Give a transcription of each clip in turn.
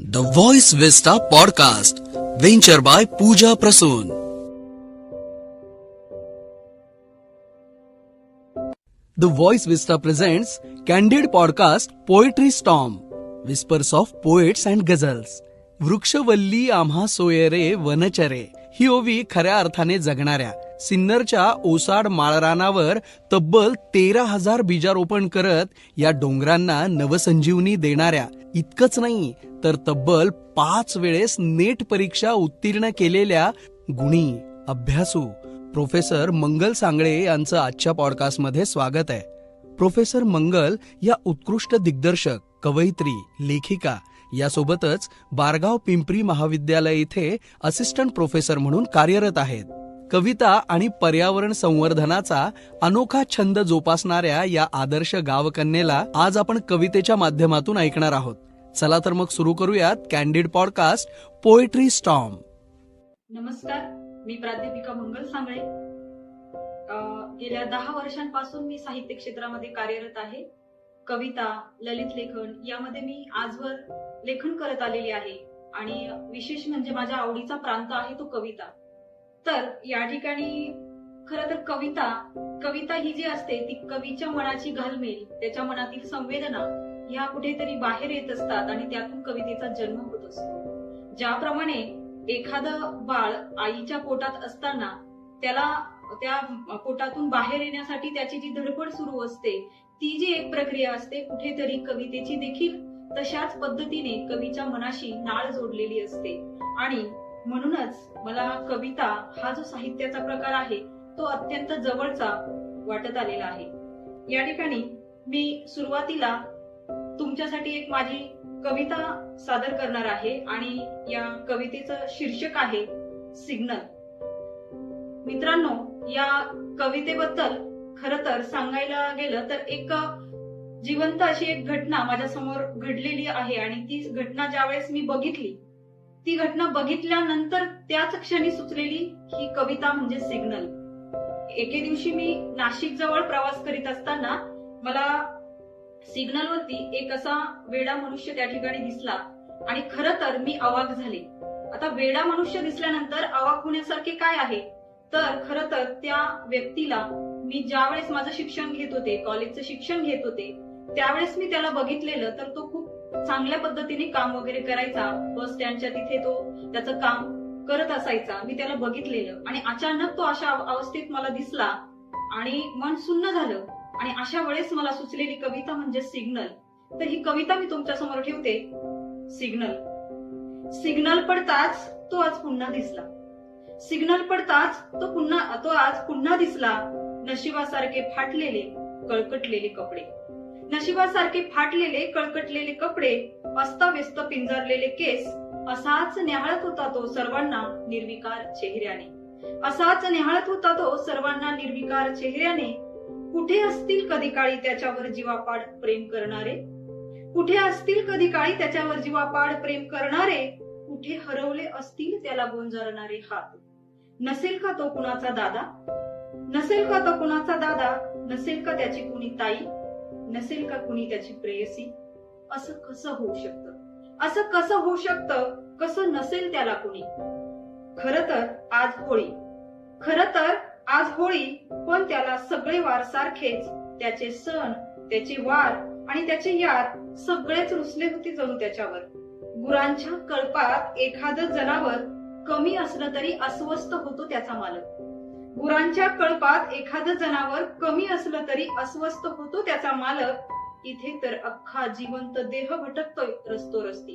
The voice vista podcast venture by Pooja Prasoon the voice vista presents candid podcast poetry storm whispers of poets and ghazals वृक्षवल्ली आम्हा सोयरे वनचरे ही ओवी खऱ्या अर्थाने जगणाऱ्या सिन्नरच्या ओसाड माळरानावर तब्बल तेरा हजार बीजारोपण करत या डोंगरांना नवसंजीवनी देणाऱ्या. इतकंच नाही तर तब्बल पाच वेळेस नेट परीक्षा उत्तीर्ण केलेल्या गुणी. अभ्यासू प्रोफेसर मंगल सांगळे यांचं आजच्या पॉडकास्टमध्ये स्वागत आहे. प्रोफेसर मंगल या उत्कृष्ट दिग्दर्शक कवयित्री लेखिका यासोबतच बारगाव पिंपरी महाविद्यालय इथे असिस्टंट प्रोफेसर म्हणून कार्यरत आहेत. कविता आणि पर्यावरण संवर्धनाचा अनोखा छंद जोपासणाऱ्या या आदर्श गावकन्येला आज आपण कवितेच्या माध्यमातून ऐकणार आहोत. चला तर मग सुरू करूयात कॅन्डिड पॉडकास्ट पोएट्री स्टॉम नमस्कार मी प्राध्यापिका मंगल सांगळे. गेल्या दहा वर्षांपासून मी साहित्य क्षेत्रामध्ये कार्यरत आहे. कविता ललित लेखन यामध्ये मी आजवर लेखन करत आलेली आहे. आणि विशेष म्हणजे माझ्या आवडीचा प्रांत आहे तो कविता. तर या ठिकाणी खर तर कविता कविता ही जी असते ती कवीच्या मनाची घालमेल त्याच्या मनातील संवेदना ह्या कुठेतरी बाहेर येत असतात आणि त्यातून कवितेचा जन्म होत असतो. ज्याप्रमाणे एखादं बाळ आईच्या पोटात असताना त्याला त्या पोटातून बाहेर येण्यासाठी त्याची जी धडपड सुरू असते ती जी एक प्रक्रिया असते कुठेतरी कवितेची देखील तशाच पद्धतीने कवीच्या मनाशी नाळ जोडलेली असते. आणि म्हणूनच मला कविता हा जो साहित्याचा प्रकार आहे तो अत्यंत जवळचा वाटत आलेला आहे. या ठिकाणी मी सुरुवातीला तुमच्यासाठी एक माझी कविता सादर करणार आहे आणि या कवितेचं शीर्षक आहे सिग्नल. मित्रांनो या कवितेबद्दल खर तर सांगायला गेलं तर एक जिवंत अशी एक घटना माझ्यासमोर घडलेली आहे आणि ती घटना ज्यावेळेस मी बघितली ती घटना बघितल्यानंतर त्याच क्षणी सुचलेली ही कविता म्हणजे सिग्नल. एके दिवशी मी नाशिक जवळ प्रवास करीत असताना मला सिग्नलवरती एक असा वेडा मनुष्य त्या ठिकाणी दिसला आणि खर तर मी अवाक झाले. आता वेडा मनुष्य दिसल्यानंतर अवाक होण्यासारखे काय आहे? तर खर तर त्या व्यक्तीला मी ज्यावेळेस माझं शिक्षण घेत होते कॉलेजचं शिक्षण घेत होते त्यावेळेस मी त्याला बघितलेलं तर तो खूप चांगल्या पद्धतीने काम वगैरे करायचा बस स्टँडच्या तिथे तो त्याचं काम करत असायचा. मी त्याला बघितलेलं. आणि अचानक तो अशा अवस्थेत मला दिसला आणि मन सुन्न झालं. आणि अशा वेळेस मला सुचलेली कविता म्हणजे सिग्नल. तर ही कविता मी तुमच्यासमोर ठेवते. सिग्नल. सिग्नल पडताच तो आज पुन्हा दिसला. सिग्नल पडताच तो पुन्हा तो आज पुन्हा दिसला. नशिबासारखे फाटलेले कळकटलेले कपडे. नशिबासारखे फाटलेले कळकटलेले कपडे अस्ताव्यस्त पिंजरलेले केस असाच न्याहाळत होता तो सर्वांना निर्विकार चेहऱ्याने. असाच न्याहाळत होता तो सर्वांना निर्विकार चेहऱ्याने. कुठे असतील कधी काळी त्याच्यावर जीवापाड प्रेम करणारे? कुठे असतील कधी काळी त्याच्यावर जीवापाड प्रेम करणारे? कुठे हरवले असतील त्याला गोंजारणारे हात? नसेल का तो कुणाचा दादा? नसेल का तो कुणाचा दादा? नसेल का त्याची कुणी ताई? नसेल का कुणी त्याची प्रेयसी? असं कसं होऊ शकतं? असं कसं होऊ शकतं? कसं नसेल त्याला कुणी? खर तर आज होळी. खर तर आज होळी पण त्याला सगळे वार सारखेच त्याचे सण त्याचे वार आणि त्याचे याद सगळेच रुसले होते जणू त्याच्यावर. गुरांच्या कळपात एखादं जनावर कमी असलं तरी अस्वस्थ होतो त्याचा मालक. गुरांच्या कळपात एखादं जनावर कमी असलं तरी अस्वस्थ होतो त्याचा मालक. इथे तर अख्खा जिवंत देह भटकतोय रस्तो रस्ती.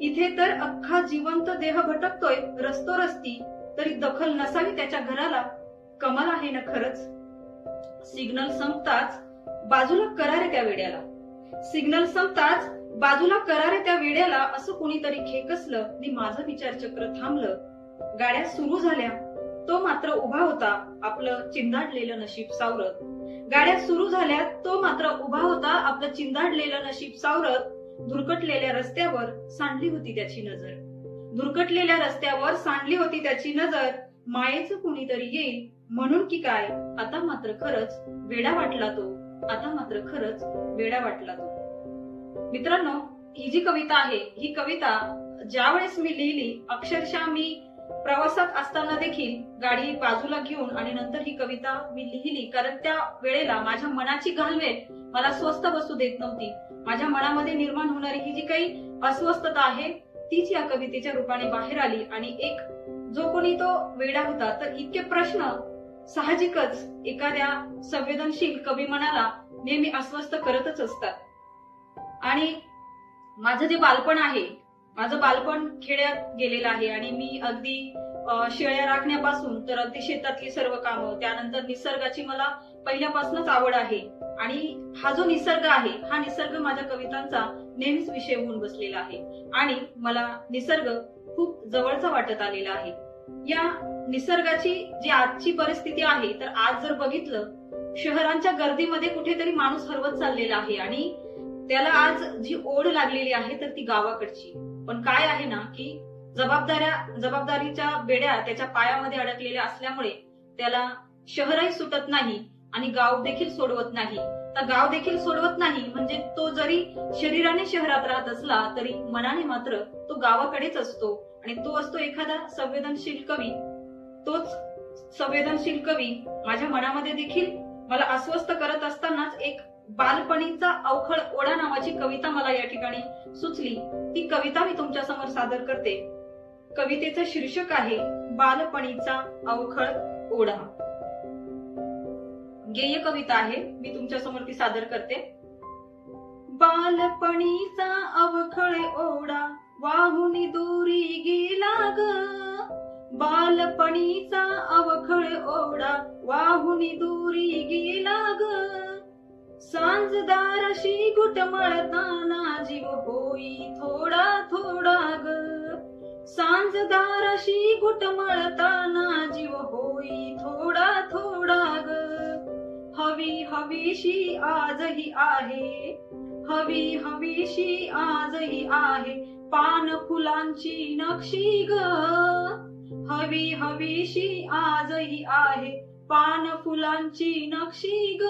इथे तर अख्खा जिवंत देह भटकतोय रस्तो रस्ती. तरी दखल नसावी त्याच्या घराला. कमाल आहे ना खरंच? सिग्नल संपताच बाजूला करारे त्या वेड्याला. सिग्नल संपताच बाजूला करारे त्या वेड्याला असं कोणीतरी खेकसलं नि माझं विचारचक्र थांबलं. गाड्या सुरू झाल्या. तो मात्र उभा होता आपलं चिंधाडलेलं नशीब सावरत. गाड्या सुरू झाल्या तो मात्र उभा होता आपलं चिंधाडलेलं नशीब सावरत. धुरकटलेल्या रस्त्यावर सांडली होती त्याची नजर. धुरकटलेल्या रस्त्यावर सांडली होती त्याची नजर. मायेचं कुणीतरी येईल म्हणून की काय? आता मात्र खरंच वेडा वाटला तो. आता मात्र खरंच वेडा वाटला तो. मित्रांनो ही जी कविता आहे ही कविता ज्यावेळेस मी लिहिली अक्षरशः मी प्रवासात असताना देखील गाडी बाजूला घेऊन आणि नंतर ही कविता मी लिहिली. कारण त्या वेळेला माझ्या मनाची घालवेल मला स्वस्थ बसू देत नव्हती. माझ्या मनामध्ये निर्माण होणारी ही जी काही अस्वस्थता आहे तीच या कवितेच्या रूपाने बाहेर आली. आणि एक जो कोणी तो वेडा होता तर इतके प्रश्न साहजिकच एखाद्या संवेदनशील कवी मनाला नेहमी अस्वस्थ करतच असतात. आणि माझं जे बालपण आहे माझं बालपण खेड्यात गेलेलं आहे आणि मी अगदी शेळ्या राखण्यापासून तर अगदी शेतातली सर्व कामं त्यानंतर निसर्गाची मला पहिल्यापासूनच आवड आहे. आणि हा जो निसर्ग आहे हा निसर्ग माझ्या कवितांचा नेहमीच विषय होऊन बसलेला आहे. आणि मला निसर्ग खूप जवळचा वाटत आलेला आहे. या निसर्गाची जी आजची परिस्थिती आहे तर आज जर बघितलं शहरांच्या गर्दीमध्ये कुठेतरी माणूस हरवत चाललेला आहे आणि त्याला आज जी ओढ लागलेली आहे तर ती गावाकडची. पण काय आहे ना की जबाबदाऱ्या जबाबदारीच्या बेड्या त्याच्या पायामध्ये अडकलेल्या असल्यामुळे त्याला शहरही सुटत नाही आणि गाव देखील सोडवत नाही. तर गाव देखील सोडवत नाही म्हणजे तो जरी शरीराने शहरात राहत असला तरी मनाने मात्र तो गावाकडेच असतो. आणि तो असतो एखादा संवेदनशील कवी. तोच संवेदनशील कवी माझ्या मनामध्ये देखील मला अस्वस्थ करत असतानाच एक बालपणीचा अवखळ ओढा नावाची कविता मला या ठिकाणी सुचली. ती कविता मी तुमच्यासमोर सादर करते. कवितेचं शीर्षक आहे बालपणीचा अवखळ ओढा. गेय कविता आहे मी तुमच्यासमोर ती सादर करते. बालपणीचा अवखळ ओढा वाहून दूरी गेला ग बालपणीचा अवखळ ओढा वाहून दूरी गेला ग सांजदाराशी घुटमळताना जीव होई थोडा थोडा ग. सांजदाराशी घुटमळताना जीव होई थोडा थोडा ग. हवी हवीशी आजही आहे हवी हवीशी आजही आहे पान फुलांची नक्षी ग. हवी हवीशी आजही आहे पान फुलांची नक्षी ग.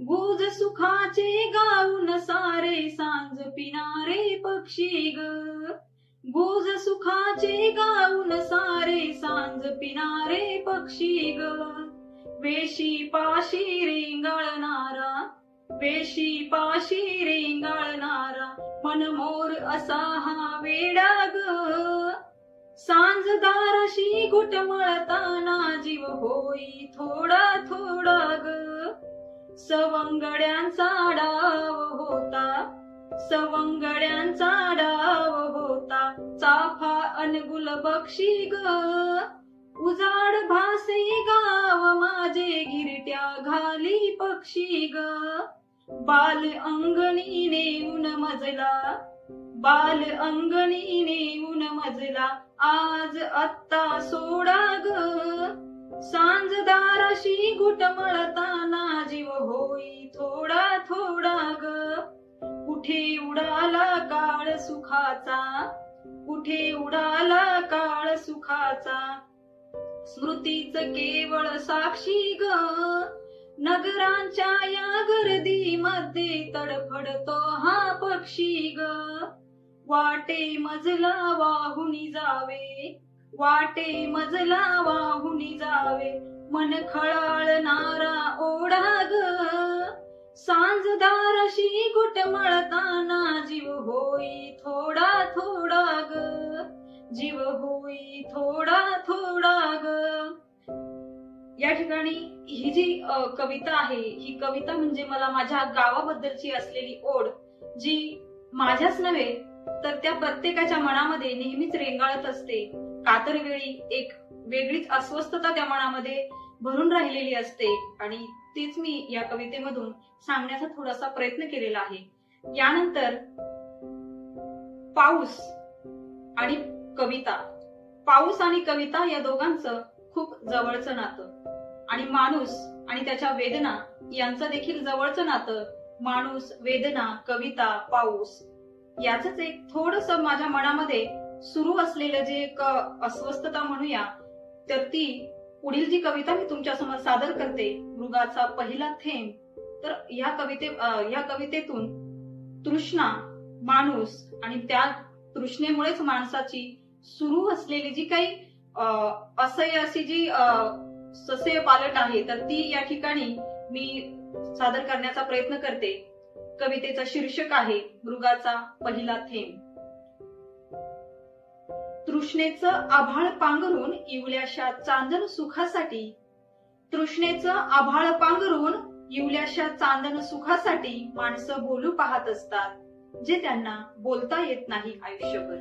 गुज सुखाचे गाऊन सारे सांज पिणारे पक्षी ग. गुज सुखाचे गाऊन सारे सांज पिणारे पक्षी ग. वेशी पाशी रेंगाळणारा वेशी पाशी रेंगाळणारा मनमोर असा हा वेडा ग. सांजदाराशी घुटमळताना जीव होई थोडा थोडा ग. सवंगड्यांचा डाव होता. सवंगड्यांचा डाव होता. चाफा अनगुल बक्षी ग. उजाड भासे गाव माझे गिरट्या घाली पक्षी ग. बाल अंगणी नेऊन मजला. बाल अंगणी नेऊन मजला. आज आत्ता सोडा ग. सांजदाराशी घुटमळताना जीव होई थोडा थोडा ग. कुठे उडाला काळ सुखाचा? कुठे उडाला काळ सुखाचा? स्मृतीच केवळ साक्षी ग. नगरांच्या या गर्दीमध्ये तडफडतो हा पक्षी ग. वाटे मजला वाहुनी जावे. वाटे मजला वाहुनी जावे. मन खळाळणारा ओढा ग सांजदारशी गुट मळताना जीव होई थोडा थोडा ग जीव होई थोडा थोडा ग या ठिकाणी ही जी कविता आहे ही कविता म्हणजे मला माझ्या गावाबद्दलची असलेली ओढ जी माझ्याच नव्हे तर त्या प्रत्येकाच्या मनामध्ये नेहमीच रेंगाळत असते. कातरवेळी एक वेगळीच अस्वस्थता त्या मनामध्ये भरून राहिलेली असते. आणि तेच मी या कवितेमधून सांगण्याचा थोडासा प्रयत्न केलेला आहे. यानंतर पाऊस आणि कविता. पाऊस आणि कविता या दोघांचं खूप जवळचं नातं. आणि माणूस आणि त्याच्या वेदना यांचं देखील जवळचं नातं. माणूस वेदना कविता पाऊस. याच एक थोडस माझ्या मनामध्ये सुरू असलेलं जे एक अस्वस्थता म्हणूया तर ती पुढील जी कविता मी तुमच्यासमोर सादर करते मृगाचा पहिला थेंब तर या कविते या कवितेतून तृष्णा माणूस आणि त्या तृष्णेमुळेच माणसाची सुरू असलेली जी काही अं, असह्य अशी जी अं, पालट आहे तर ती या ठिकाणी मी सादर करण्याचा प्रयत्न करते. कवितेचं शीर्षक आहे मृगाचा पहिला थेंब. तृष्णेचं आभाळ पांघरून इवल्याशा चांदन सुखासाठी. तृष्णेचं आभाळ पांघरून इवल्याशा चांदन सुखासाठी माणसं बोलू पाहत असतात जे त्यांना बोलता येत नाही आयुष्यभर.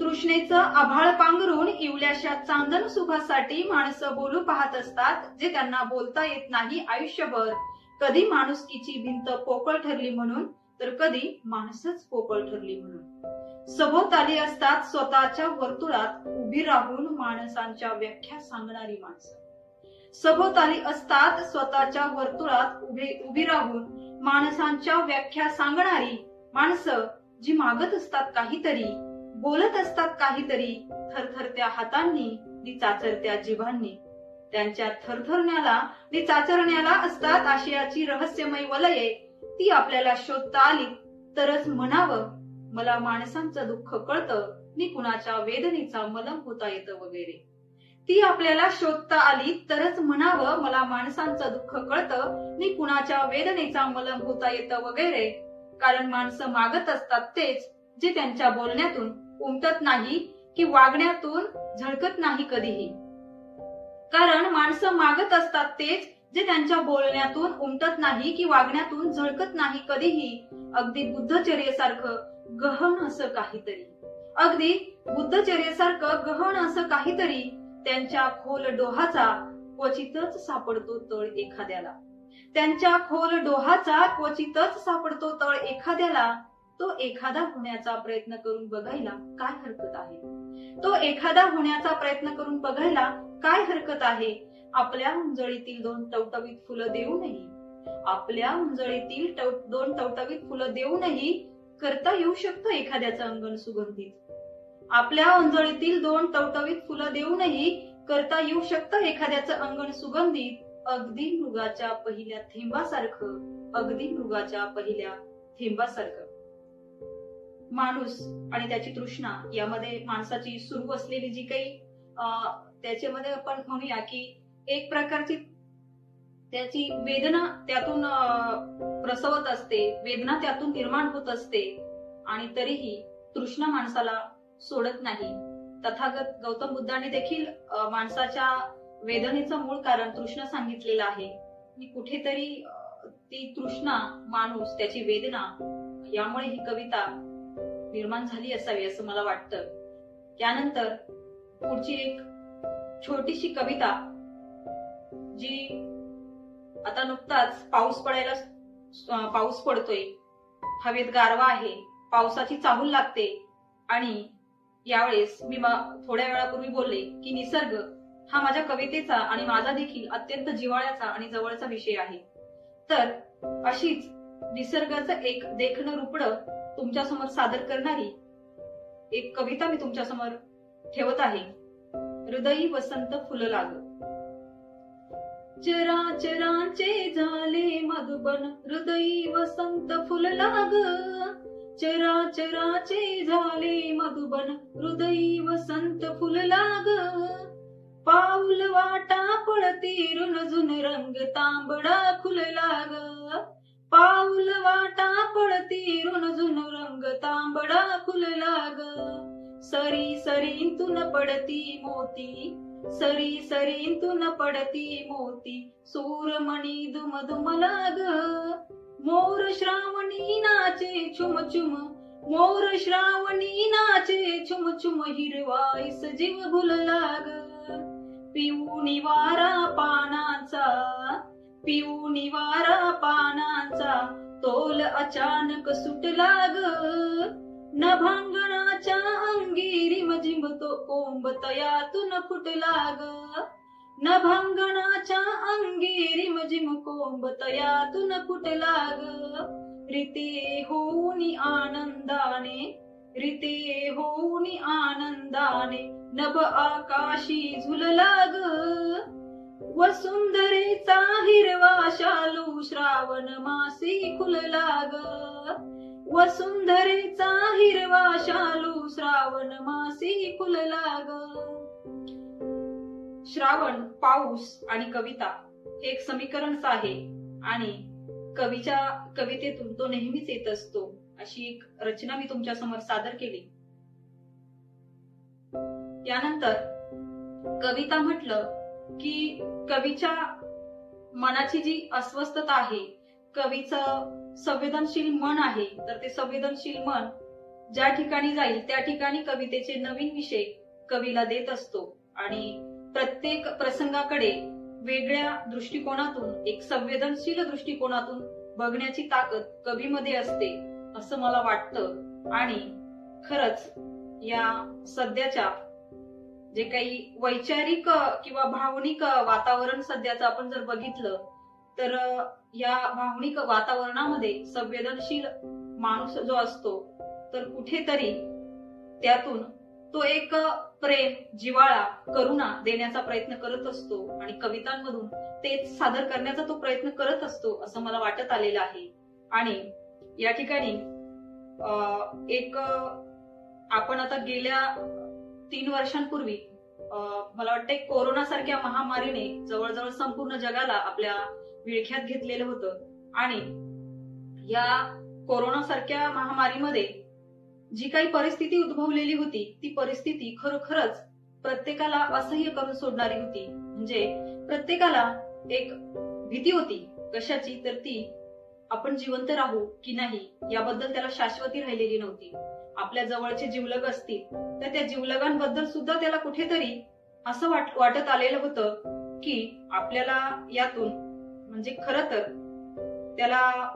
तृष्णेचं आभाळ पांघरून इवल्याशा चांदन सुखासाठी माणसं बोलू पाहत असतात जे त्यांना बोलता येत नाही आयुष्यभर. कधी माणुसकीची भिंत पोकळ ठरली म्हणून तर कधी माणसच पोकळ ठरली म्हणून. सभोवताली असतात स्वतःच्या वर्तुळात उभी राहून माणसांच्या व्याख्या सांगणारी माणसं. सभोवताली असतात स्वतःच्या वर्तुळात उभे उभी राहून माणसांच्या व्याख्या सांगणारी माणसं जी मागत असतात काहीतरी बोलत असतात काहीतरी थरथरत्या हातांनी नि चाचरत्या जिभांनी. त्यांच्या थरथरण्याला नि चाचरण्याला असतात आशयाची रहस्यमय वलये ती आपल्याला शोधता आली तरच म्हणावं मला माणसांचं दुःख कळतं नि कुणाच्या वेदनेचा मलम होता येतं वगैरे. ती आपल्याला शोधता आली तरच म्हणावं मला माणसांचं दुःख कळतं नि कुणाच्या वेदनेचा मलम होता येतं वगैरे. कारण माणसं मागत असतात तेच जे त्यांच्या बोलण्यातून उमटत नाही की वागण्यातून झळकत नाही कधीही. कारण माणसं मागत असतात तेच जे त्यांच्या बोलण्यातून उमटत नाही की वागण्यातून झळकत नाही कधीही. अगदी बुद्धचर्येसारखं गहन असं काहीतरी. अगदी बुद्धचर्येसारखं गहन असं काहीतरी त्यांच्या खोल डोहाचा क्वचितच सापडतो तळ एखाद्याला. त्यांच्या खोल डोहाचा क्वचितच सापडतो तळ एखाद्याला तो एखादा होण्याचा प्रयत्न करून बघायला काय हरकत आहे? तो एखादा होण्याचा प्रयत्न करून बघायला काय हरकत आहे? आपल्या उंजळीतील दोन टवटवीत फुलं देऊनही आपल्या उंजळीतील टव- दोन टवटवीत फुलं देऊनही करता येऊ शकतं एखाद्याचं अंगण सुगंधित? आपल्या अंजळीतील दोन टवटवीत फुलं देऊनही करता येऊ शकतं एखाद्याचं अंगण सुगंधित? अगदी मृगाच्या पहिल्या थेंबासारखं अगदी मृगाच्या पहिल्या थेंबासारखं. माणूस आणि त्याची तृष्णा यामध्ये माणसाची सुरू असलेली जी काही अं, त्याच्यामध्ये आपण म्हणूया की एक प्रकारची त्याची वेदना त्यातून प्रसवत असते वेदना त्यातून निर्माण होत असते. आणि तरीही तृष्णा माणसाला सोडत नाही. तथागत गौतम बुद्धाने देखील माणसाच्या वेदनेचं मूळ कारण तृष्णा सांगितलेलं आहे. कुठेतरी ती तृष्णा माणूस त्याची वेदना यामुळे ही कविता निर्माण झाली असावी असं मला वाटतं. त्यानंतर पुढची एक छोटीशी कविता जी आता नुकताच पाऊस पडायला पाऊस पडतोय. हवेत गारवा आहे. पावसाची चाहूल लागते. आणि यावेळेस मी थोड्या वेळापूर्वी बोलले की निसर्ग हा माझ्या कवितेचा आणि माझा देखील अत्यंत जिव्हाळ्याचा आणि जवळचा विषय आहे. तर अशीच निसर्गाचं एक देखणं रुपड तुमच्यासमोर सादर करणारी एक कविता मी तुमच्यासमोर ठेवत आहे. हृदयी वसंत फुलं लाग चराचरांचे झाले मधुबन हृदयी वसंत फुल लाग चराचराचे झाले मधुबन हृदयी वसंत फुल लाग पाऊल वाटा पळती रुणझुन रंग तांबडा खुल लाग पाऊल वाटा पळती रुणझुन रंग तांबडा खुल लाग सरी सरींतून पडती मोती सरी सरींतून पडती मोती सूरमणी दुम दुम लाग मोर श्रावणी नाचे छुम छुम मोर श्रावणी नाचे छुम छुम हिरवाईस जीव भुल लाग. पिऊनी वारा पानाचा पिऊनी वारा पानाचा तोल अचानक सुट लाग नभांगणाच्या अंगी रिमझिम तो कोंब तयातून फुटला ग नभांगणाच्या अंगी रिमझिम कोंब तयातून फुटला ग रीते होऊनी आनंदाने रीते होऊनी आनंदाने नभ आकाशी झुलला ग वसुंधरेचा हिरवा शालू श्रावण मासी खुलला ग वसुंधरेचा हिरवा शालू श्रावण मासी फुलला ग श्रावण पाऊस आणि कविता हे एक समीकरणच आहे आणि कवीच्या कवितेतून तो नेहमीच येत असतो अशी एक रचना मी तुमच्यासमोर सादर केली. त्यानंतर कविता म्हटलं की कवीच्या मनाची जी अस्वस्थता आहे कवीचं संवेदनशील मन आहे तर ते संवेदनशील मन ज्या ठिकाणी जाईल त्या ठिकाणी कवितेचे नवीन विषय कवीला देत असतो. आणि प्रत्येक प्रसंगाकडे वेगळ्या दृष्टिकोनातून एक संवेदनशील दृष्टिकोनातून बघण्याची ताकद कवीमध्ये असते असं मला वाटतं. आणि खरंच या सध्याच्या जे काही वैचारिक किंवा भावनिक वातावरण सध्याचं आपण जर बघितलं तर या भावनिक वातावरणामध्ये संवेदनशील माणूस जो असतो तर कुठेतरी त्यातून तो एक प्रेम जिवाळा करुणा देण्याचा प्रयत्न करत असतो आणि कवितांमधून तेच सादर करण्याचा तो प्रयत्न करत असतो असं मला वाटत आलेलं आहे. आणि या ठिकाणी अं, एक आपण आता गेल्या तीन वर्षांपूर्वी अं, मला वाटतं कोरोना सारख्या महामारीने जवळजवळ संपूर्ण जगाला आपल्या विळख्यात घेतलेलं होतं. आणि या कोरोना सारख्या महामारीमध्ये जी काही परिस्थिती उद्भवलेली होती ती परिस्थिती खरोखरच प्रत्येकाला असह्य करून सोडणारी होती. म्हणजे प्रत्येकाला एक भीती होती कशाची तर ती आपण जिवंत राहू की नाही याबद्दल त्याला शाश्वती राहिलेली नव्हती. आपल्या जवळचे जिवलग असतील तर त्या जिवलगांबद्दल सुद्धा त्याला कुठेतरी असं वाट वाटत आलेलं होतं की आपल्याला यातून म्हणजे खर तर त्याला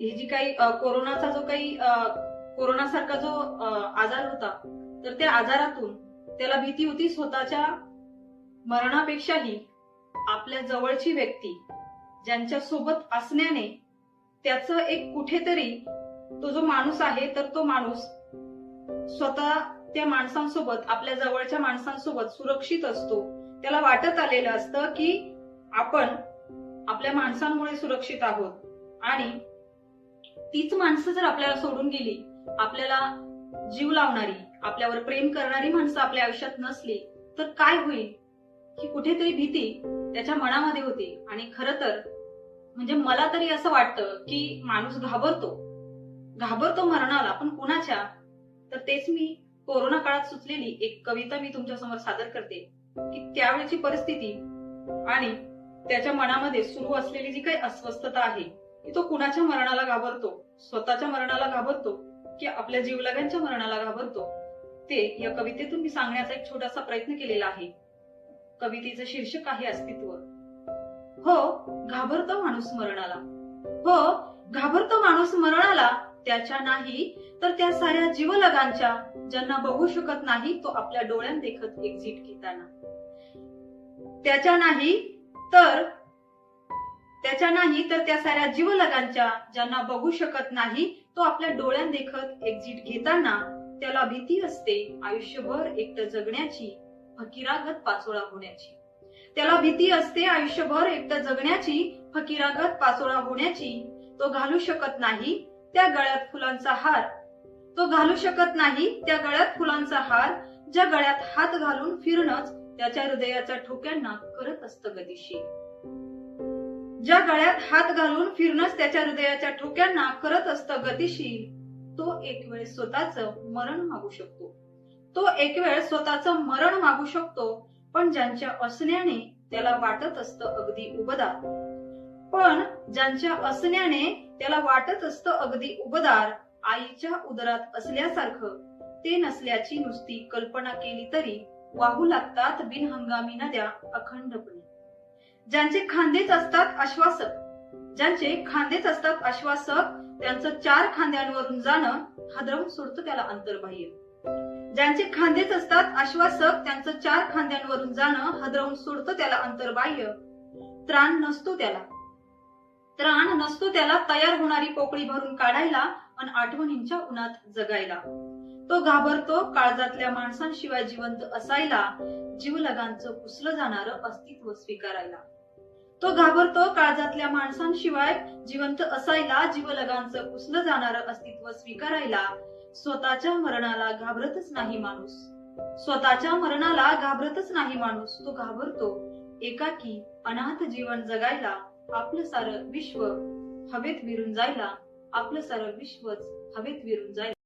ही जी काही कोरोनाचा जो काही कोरोनासारखा जो आजार होता तर त्या आजारातून त्याला भीती होती स्वतःच्या मरणापेक्षाही आपल्या जवळची व्यक्ती ज्यांच्या सोबत असण्याने त्याचं एक कुठेतरी तो जो माणूस आहे तर तो माणूस स्वतः त्या माणसांसोबत आपल्या जवळच्या माणसांसोबत सुरक्षित असतो. त्याला वाटत आलेलं असतं की आपण आपल्या माणसांमुळे सुरक्षित आहोत. आणि तीच माणसं जर आपल्याला सोडून गेली आपल्याला जीव लावणारी आपल्यावर प्रेम करणारी माणसं आपल्या आयुष्यात नसली तर काय होईल? ही कुठेतरी भीती त्याच्या मनामध्ये होती. आणि खर तर म्हणजे मला तरी असं वाटतं की माणूस घाबरतो. घाबरतो मरणाला पण कुणाच्या? तर तेच मी कोरोना काळात सुचलेली एक कविता मी तुमच्यासमोर सादर करते की त्यावेळची परिस्थिती आणि त्याच्या मनामध्ये सुरू असलेली जी काही अस्वस्थता आहे की तो कुणाच्या मरणाला घाबरतो? स्वतःच्या मरणाला घाबरतो? की आपल्या जीवलगांच्या मरणाला घाबरतो? ते या कवितेतून मी सांगण्याचा एक छोटासा प्रयत्न केलेला आहे. कवितेचं शीर्षक आहे अस्तित्व. हो घाबरतो माणूस मरणाला. हो घाबरतो माणूस मरणाला त्याच्या नाही तर त्या साऱ्या जीवलगांच्या ज्यांना बघू शकत नाही तो आपल्या डोळ्यात देखत एक्झिट घेताना. त्याच्या नाही तर त्याच्या नाही तर त्या साऱ्या जीवलगांच्या ज्यांना बघू शकत नाही तो आपल्या डोळ्यात देखत एक्झिट घेताना त्याला भीती असते आयुष्यभर एकटं जगण्याची फकीरागत पाचोळा होण्याची. त्याला भीती असते आयुष्यभर एकटं जगण्याची फकीरागत पाचोळा होण्याची. तो घालू शकत नाही त्या गळ्यात फुलांचा हार. तो घालू शकत नाही त्या गळ्यात फुलांचा हार ज्या गळ्यात हात घालून फिरणंच त्याच्या हृदयाच्या ठोक्यांना करत असतं गतिशील. ज्या गळ्यात हात घालून फिरणंच त्याच्या हृदयाच्या ठोक्यांना करत असतं गतिशील तो एक वेळ स्वतःच मरण मागू शकतो. तो एक वेळ स्वतःच मरण मागू शकतो पण ज्यांच्या असण्याने त्याला वाटत असतं अगदी उबदार. पण ज्यांच्या असण्याने त्याला वाटत असतं अगदी उबदार आईच्या उदरात असल्यासारखं ते नसल्याची नुसती कल्पना केली तरी वाहू लागतात बिनहंगामी नद्या अखंडपणे. ज्यांचे खांदेच असतात आश्वासक ज्यांचे खांदेच असतात आश्वासक त्यांचं चार खांद्यांवरून जाणं हादरवून सोडतं त्याला अंतर्बाह्य. ज्यांचे खांदेच असतात आश्वासक त्यांचं चार खांद्यांवरून जाणं हादरवून सोडतं त्याला अंतर्बाह्य. त्राण नसतो त्याला. त्राण नसतो त्याला तयार होणारी पोकळी भरून काढायला आणि आठवणींच्या उन्हात जगायला. तो घाबरतो काळजातल्या माणसांशिवाय जिवंत असायला जीवलगांचं पुसलं जाणारं अस्तित्व स्वीकारायला. तो घाबरतो काळजातल्या माणसांशिवाय जिवंत असायला जीवलगांचं पुसलं जाणारं अस्तित्व स्वीकारायला स्वतःच्या मरणाला घाबरतच नाही माणूस. स्वतःच्या मरणाला घाबरतच नाही माणूस. तो घाबरतो एकाकी अनाथ जीवन जगायला आपलं सारं विश्व हवेत विरून जायला आपलं सारं विश्वच हवेत विरून जायला.